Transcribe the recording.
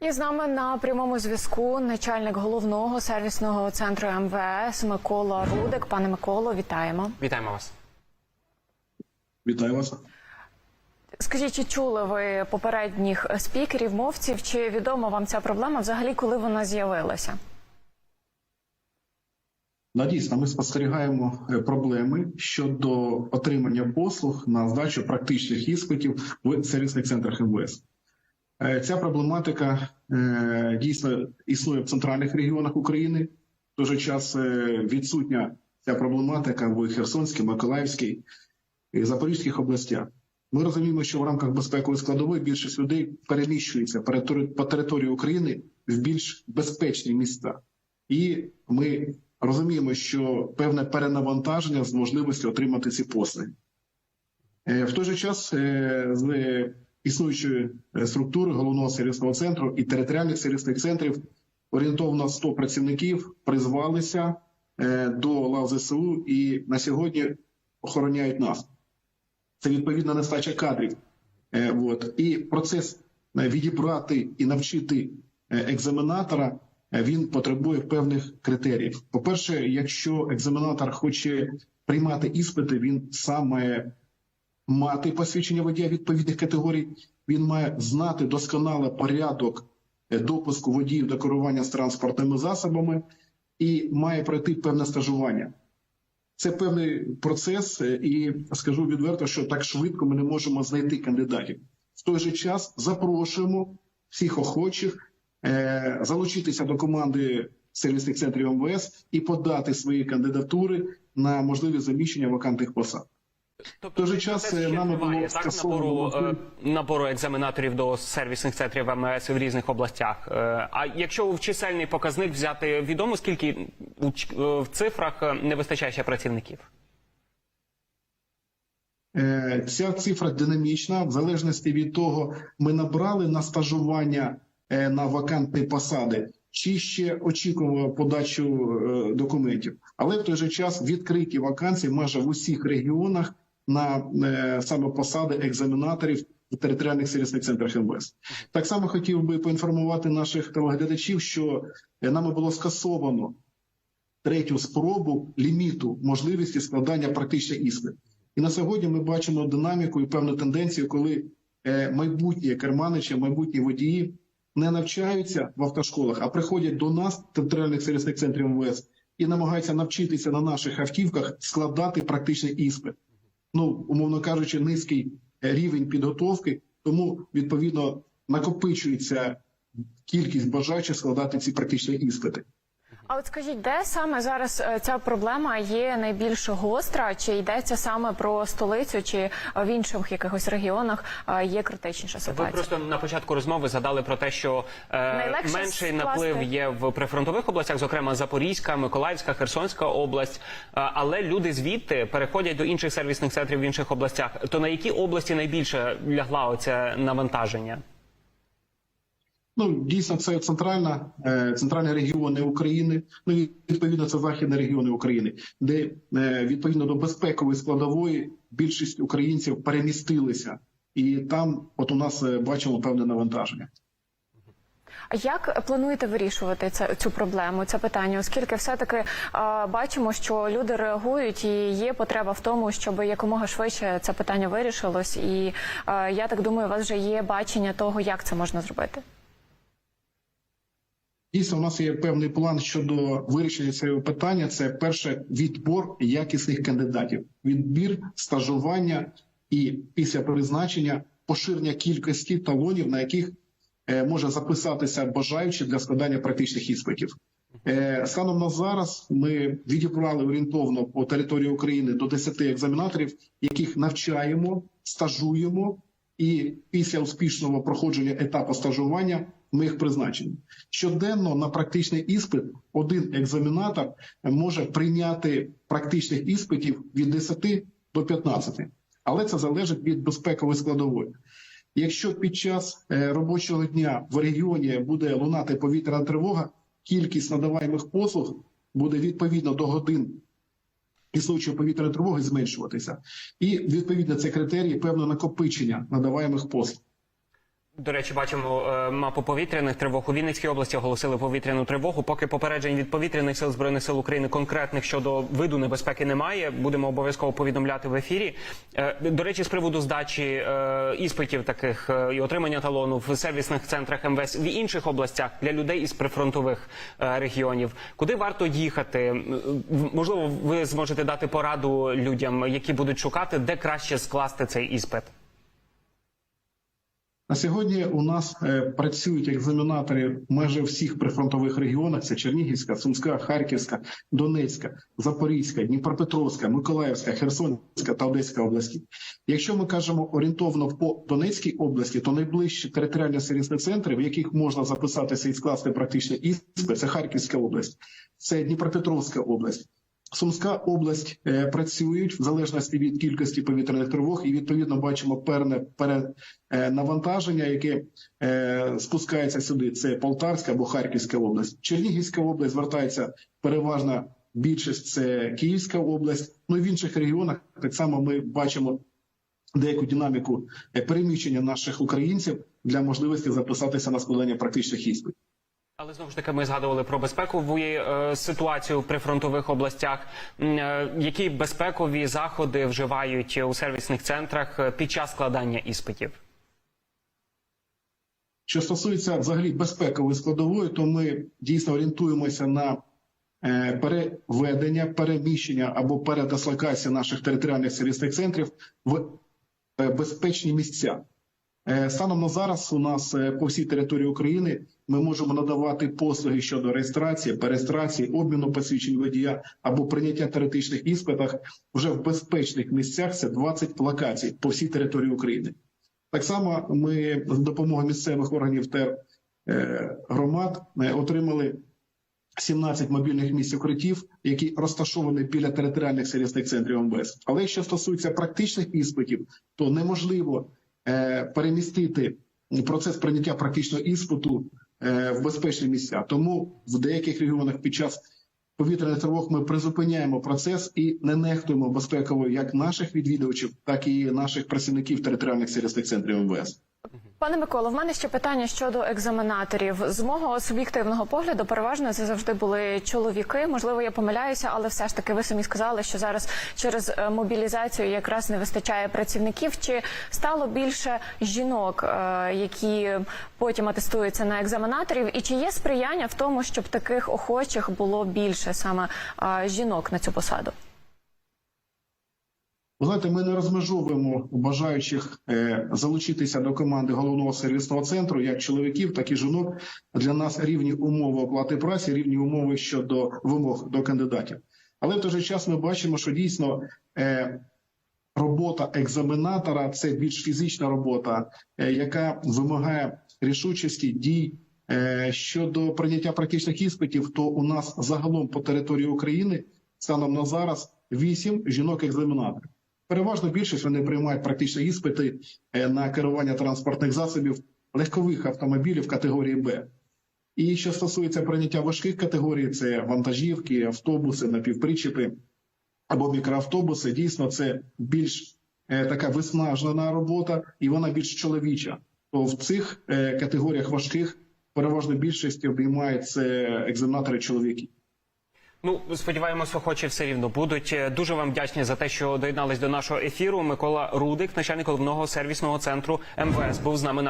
І з нами на прямому зв'язку начальник головного сервісного центру МВС Микола Рудик. Пане Миколо, вітаємо. Вітаємо вас. Вітаю вас. Скажіть, чи чули ви попередніх спікерів, мовців? Чи відома вам ця проблема взагалі, коли вона з'явилася? Да, дійсно, ми спостерігаємо е, проблеми щодо отримання послуг на здачу практичних іспитів в сервісних центрах МВС. Е, Ця проблематика е, дійсно існує в центральних регіонах України. В той же час е, відсутня ця проблематика в Херсонській, Миколаївській і Запорізьких областях. Ми розуміємо, що в рамках безпекової складової більшість людей переміщується по території України в більш безпечні міста. І ми розуміємо, що певне перенавантаження з можливістю отримати ці послуги. В той же час існуючої е, структури головного сервісного центру і територіальних сервісних центрів орієнтовно 100 працівників призвалися е, до лав ЗСУ і на сьогодні охороняють нас. Це відповідна нестача кадрів. Е, От. І процес відібрати і навчити екзаменатора він потребує певних критеріїв. По-перше, якщо екзаменатор хоче приймати іспити, він сам має мати посвідчення водія відповідних категорій. Він має знати досконало порядок е, допуску водіїв до керування з транспортними засобами і має пройти певне стажування. Це певний процес, е, і скажу відверто, що так швидко ми не можемо знайти кандидатів. В той же час запрошуємо всіх охочих е, залучитися до команди сервісних центрів МВС і подати свої кандидатури на можливі заміщення вакантних посад. Тобто же час, процес нами було так, набору, е, набору екзаменаторів до сервісних центрів МС в різних областях. Е, А якщо в чисельний показник взяти, відомо скільки у е, в цифрах е, не вистачає ще працівників? Е, Ця цифра динамічна, в залежності від того, ми набрали на стажування е, на вакантні посади, чи ще очікуємо подачу е, документів. Але в той же час відкриті вакансії майже в усіх регіонах на е, саме посади екзаменаторів в територіальних сервісних центрах МВС. Так само хотів би поінформувати наших телеглядачів, що е, нами було скасовано третю спробу ліміту можливості складання практичних іспитів. І на сьогодні ми бачимо динаміку і певну тенденцію, коли е, майбутні керманичі, майбутні водії не навчаються в автошколах, а приходять до нас, територіальних сервісних центрів МВС, і намагаються навчитися на наших автівках складати практичний іспит. Ну, умовно кажучи, низький е, рівень підготовки, тому відповідно накопичується кількість бажаючих складати ці практичні іспити. А от скажіть, де саме зараз е, ця проблема є найбільш гостра? Чи йдеться саме про столицю, чи е, в інших якихось регіонах е, є критичніша Ви просто на початку розмови згадали про те, що е, менший скласти. наплив є в прифронтових областях, зокрема Запорізька, Миколаївська, Херсонська область. Але люди звідти переходять до інших сервісних центрів в інших областях. То на які області найбільше лягла оце навантаження? Ну, дійсно, це центральна, е, центральні регіони України. Ну і відповідно це західні регіони України, де е, відповідно до безпекової складової більшість українців перемістилися, і там, от у нас е, бачимо певне навантаження. А як плануєте вирішувати це, цю проблему, це питання? Оскільки все-таки е, бачимо, що люди реагують, і є потреба в тому, щоб якомога швидше це питання вирішилось. І е, я так думаю, у вас вже є бачення того, як це можна зробити. Дійсно, у нас є певний план щодо вирішення цього питання. Це перше відбор якісних кандидатів, відбір, стажування і після призначення поширення кількості талонів, на яких е, може записатися бажаючи для складання практичних іспитів. Е, Станом на зараз ми відібрали орієнтовно по території України до 10 екзаменаторів, яких навчаємо, стажуємо, і після успішного проходження етапу стажування ми їх призначимо. Щоденно на практичний іспит один екзаменатор може прийняти практичних іспитів від 10 до 15, але це залежить від безпекової складової. Якщо під час е, робочого дня в регіоні буде лунати повітряна тривога, кількість надаваємих послуг буде відповідно до годин існуючої повітряної тривоги зменшуватися. І відповідно це критерії певного накопичення надаваємих послуг. До речі, бачимо е, мапу повітряних тривог у Вінницькій області. Оголосили повітряну тривогу. Поки попереджень від повітряних сил збройних сил України конкретних щодо виду небезпеки немає. Будемо обов'язково повідомляти в ефірі. Е, До речі, з приводу здачі е, іспитів таких і отримання талону в сервісних центрах МВС в інших областях для людей із прифронтових регіонів. Куди варто їхати? Можливо, ви зможете дати пораду людям, які будуть шукати, де краще скласти цей іспит. На сьогодні у нас е, працюють екзаменатори майже всіх прифронтових регіонах: це Чернігівська, Сумська, Харківська, Донецька, Запорізька, Дніпропетровська, Миколаївська, Херсонська та Одеська області. Якщо ми кажемо орієнтовно по Донецькій області, то найближчі територіальні сервісні центри, в яких можна записатися і скласти практичний іспит, це Харківська область, це Дніпропетровська область. Сумська область е, працюють в залежності від кількості повітряних тривог, і відповідно бачимо перне пере, е, яке е, спускається сюди. Це Полтавська або Харківська область. Чернігівська область звертається переважна більшість. Це Київська область. Ну і в інших регіонах так само ми бачимо деяку динаміку переміщення наших українців для можливості записатися на складання практичних іспитів. Але знову ж таки ми згадували про безпекову е, ситуацію в прифронтових областях. Е, Які безпекові заходи вживають у сервісних центрах е, під час складання іспитів? Що стосується взагалі безпекової складової, то ми дійсно орієнтуємося на переведення, переміщення або передислокацію наших територіальних сервісних центрів в безпечні місця. Е, Станом на зараз у нас е, по всій території України ми можемо надавати послуги щодо реєстрації, перереєстрації, обміну посвідчень водія або прийняття теоретичних іспитах вже в безпечних місцях. Це 20 локацій по всій території України. Так само ми з допомогою місцевих органів е, громад е, отримали 17 мобільних місць укриттів, які розташовані біля територіальних сервісних центрів МВС. Але якщо стосується практичних іспитів, то неможливо перемістити процес прийняття практичного іспиту е, в безпечні місця. Тому в деяких регіонах під час повітряних тривог ми призупиняємо процес і не нехтуємо безпековою як наших відвідувачів, так і наших працівників територіальних сервісних центрів МВС. Пане Миколо, в мене ще питання щодо екзаменаторів. З мого суб'єктивного погляду, переважно це завжди були чоловіки. Можливо, я помиляюся, але все ж таки ви самі сказали, що зараз через е, мобілізацію якраз не вистачає працівників. Чи стало більше жінок, е, які потім атестуються на екзаменаторів? І чи є сприяння в тому, щоб таких охочих було більше саме е, жінок на цю посаду? Знаєте, ми не розмежовуємо бажаючих е, залучитися до команди головного сервісного центру як чоловіків, так і жінок. Для нас рівні умови оплати праці, рівні умови щодо вимог до кандидатів. Але в той же час ми бачимо, що дійсно е, робота екзаменатора це більш фізична робота, е, яка вимагає рішучості дій. Щодо прийняття практичних іспитів, то у нас загалом по території України станом на зараз вісім жінок-екзаменаторів. Переважно більшість вони приймають практичні іспити е, на керування транспортних засобів легкових автомобілів категорії Б. І що стосується прийняття важких категорій, це вантажівки, автобуси, напівпричепи або мікроавтобуси, дійсно це більш е, така виснажена робота, і вона більш чоловіча. То в цих е, категоріях важких переважно більшість обіймають це екзаменатори чоловіки. Ну, сподіваємося, охочі все рівно будуть. Е, Дуже вам вдячні за те, що доєднались до нашого ефіру. Микола Рудик, начальник головного сервісного центру МВС, був з нами на